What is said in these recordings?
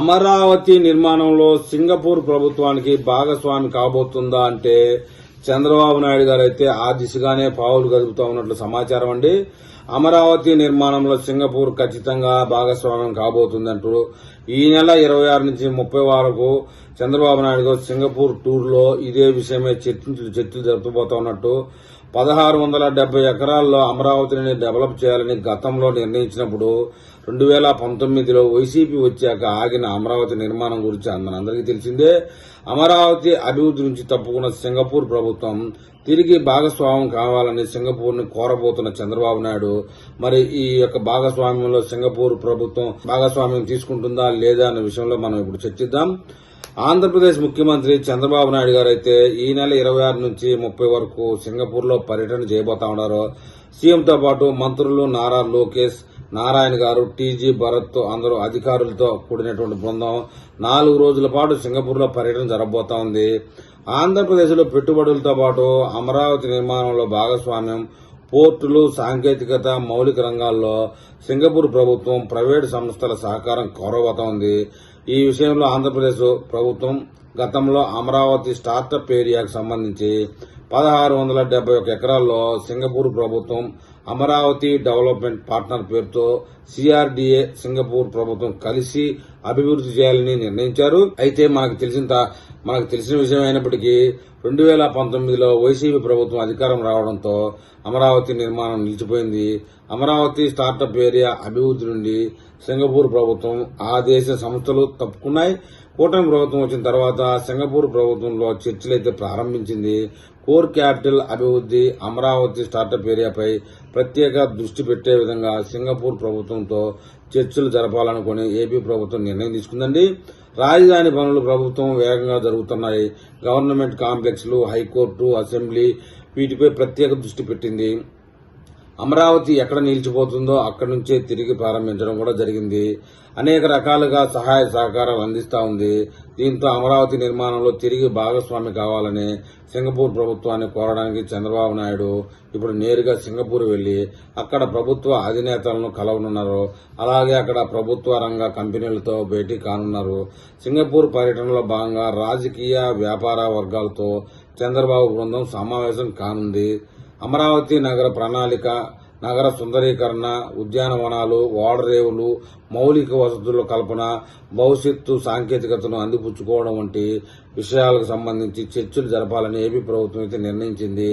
అమరావతి నిర్మాణంలో సింగపూర్ ప్రభుత్వానికి భాగస్వామి కాబోతుందా అంటే చంద్రబాబు నాయుడు గారు అయితే ఆ దిశగానే పావులు కదుపుతా ఉన్నట్లు సమాచారం అండి. అమరావతి నిర్మాణంలో సింగపూర్ ఖచ్చితంగా భాగస్వామ్యం కాబోతుందంటూ ఈ నెల ఇరవై ఆరు నుంచి ముప్పై వరకు చంద్రబాబు నాయుడు గారు సింగపూర్ టూర్లో ఇదే విషయమే చర్చలు చర్చలు జరుపుతూ ఉన్నట్టు పదహారు వందల డెబ్బై ఎకరాల్లో అమరావతిని డెవలప్ చేయాలని గతంలో నిర్ణయించినప్పుడు రెండు వేల పంతొమ్మిదిలో వైసీపీ వచ్చాక ఆగిన అమరావతి నిర్మాణం గురించి మనందరికీ తెలిసిందే. అమరావతి అభివృద్ధి నుంచి తప్పుకున్న సింగపూర్ ప్రభుత్వం తిరిగి భాగస్వామ్యం కావాలని సింగపూర్ని కోరబోతున్న చంద్రబాబు నాయుడు మరి ఈ యొక్క భాగస్వామ్యంలో సింగపూర్ ప్రభుత్వం భాగస్వామ్యం తీసుకుంటుందా లేదా అనే విషయంలో మనం ఇప్పుడు చర్చిద్దాం. ఆంధ్రప్రదేశ్ ముఖ్యమంత్రి చంద్రబాబు నాయుడు గారు అయితే ఈ నెల ఇరవై ఆరు నుంచి ముప్పై వరకు సింగపూర్లో పర్యటన చేయబోతా ఉన్నారు. సీఎంతో పాటు మంత్రులు నారా లోకేష్ నారాయణ గారు టీజీ భరత్ అందరూ అధికారులతో కూడినటువంటి బృందం నాలుగు రోజుల పాటు సింగపూర్లో పర్యటన జరగబోతా ఉంది. ఆంధ్రప్రదేశ్లో పెట్టుబడులతో పాటు అమరావతి నిర్మాణంలో భాగస్వామ్యం పోర్టులు సాంకేతికత మౌలిక రంగాల్లో సింగపూర్ ప్రభుత్వం ప్రైవేటు సంస్థల సహకారం కోరబోతా ఉంది ఈ విషయంలో ఆంధ్రప్రదేశ్ ప్రభుత్వం గతంలో అమరావతి స్టార్టప్ ఏరియాకు సంబంధించి పదహారు వందల డెబ్బై ఒక ఎకరాల్లో సింగపూర్ ప్రభుత్వం అమరావతి డెవలప్మెంట్ పార్ట్నర్ పేరుతో సిఆర్డీఏ సింగపూర్ ప్రభుత్వం కలిసి అభివృద్ధి చేయాలని నిర్ణయించారు. అయితే మనకు తెలిసిన మనకు తెలిసిన విషయం అయినప్పటికీ రెండు వేల పంతొమ్మిదిలో వైసీపీ ప్రభుత్వం అధికారం రావడంతో అమరావతి నిర్మాణం నిలిచిపోయింది. అమరావతి స్టార్టప్ ఏరియా అభివృద్ధి నుండి సింగపూర్ ప్రభుత్వం ఆ దేశ సంస్థలు తప్పుకున్నాయి. కూటమి ప్రభుత్వం వచ్చిన తర్వాత సింగపూర్ ప్రభుత్వంలో చర్చలైతే ప్రారంభించింది. కోర్ క్యాపిటల్ అభివృద్ధి అమరావతి స్టార్టప్ ఏరియాపై ప్రత్యేక దృష్టి పెట్టే విధంగా సింగపూర్ ప్రభుత్వంతో చర్చలు జరపాలనుకుని ఏపీ ప్రభుత్వం నిర్ణయం తీసుకుందండి. రాజధాని పనులు ప్రభుత్వం వేగంగా జరుగుతున్నాయి. గవర్నమెంట్ కాంప్లెక్స్లు హైకోర్టు అసెంబ్లీ వీటిపై ప్రత్యేక దృష్టి పెట్టింది. అమరావతి ఎక్కడ నిలిచిపోతుందో అక్కడి నుంచే తిరిగి ప్రారంభించడం కూడా జరిగింది. అనేక రకాలుగా సహాయ సహకారాలు అందిస్తా ఉంది. దీంతో అమరావతి నిర్మాణంలో తిరిగి భాగస్వామి కావాలని సింగపూర్ ప్రభుత్వాన్ని కోరడానికి చంద్రబాబు నాయుడు ఇప్పుడు నేరుగా సింగపూర్ వెళ్ళి అక్కడ ప్రభుత్వ అధినేతలను కలవనున్నారు. అలాగే అక్కడ ప్రభుత్వ రంగ కంపెనీలతో భేటీ కానున్నారు. సింగపూర్ పర్యటనలో భాగంగా రాజకీయ వ్యాపార వర్గాలతో చంద్రబాబు బృందం సమావేశం కానుంది. అమరావతి నగర ప్రణాళిక నగర సుందరీకరణ ఉద్యానవనాలు ఓడరేవులు మౌలిక వసతుల కల్పన భవిష్యత్తు సాంకేతికతను అందిపుచ్చుకోవడం వంటి విషయాలకు సంబంధించి చర్చలు జరపాలని ఏపీ ప్రభుత్వం అయితే నిర్ణయించింది.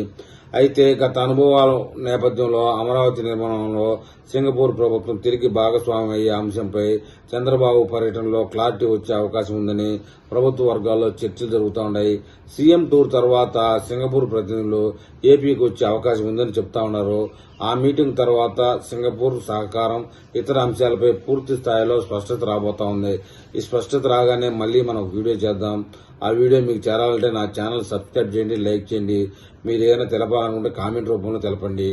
అయితే గత అనుభవాల నేపథ్యంలో అమరావతి నిర్మాణంలో సింగపూర్ ప్రభుత్వం తిరిగి భాగస్వామ్యం అయ్యే అంశంపై చంద్రబాబు పర్యటనలో క్లారిటీ వచ్చే అవకాశం ఉందని ప్రభుత్వ వర్గాల్లో చర్చలు జరుగుతూ ఉన్నాయి. సీఎం టూర్ తర్వాత సింగపూర్ ప్రతినిధులు ఏపీకి వచ్చే అవకాశం ఉందని చెప్తా ఉన్నారు. ఆ మీటింగ్ తర్వాత సింగపూర్ సహకారం ఇతర అంశాలపై పూర్తి స్థాయిలో స్పష్టత రాబోతా ఉంది. ఈ స్పష్టత రాగానే మళ్ళీ మనం వీడియో చేద్దాం. ఆ వీడియో మీకు చేరాలంటే నా ఛానల్ సబ్స్క్రైబ్ చేయండి లైక్ చేయండి. మీరు ఏదైనా తెలపాలనుకుంటే కామెంట్ రూపంలో తెలపండి.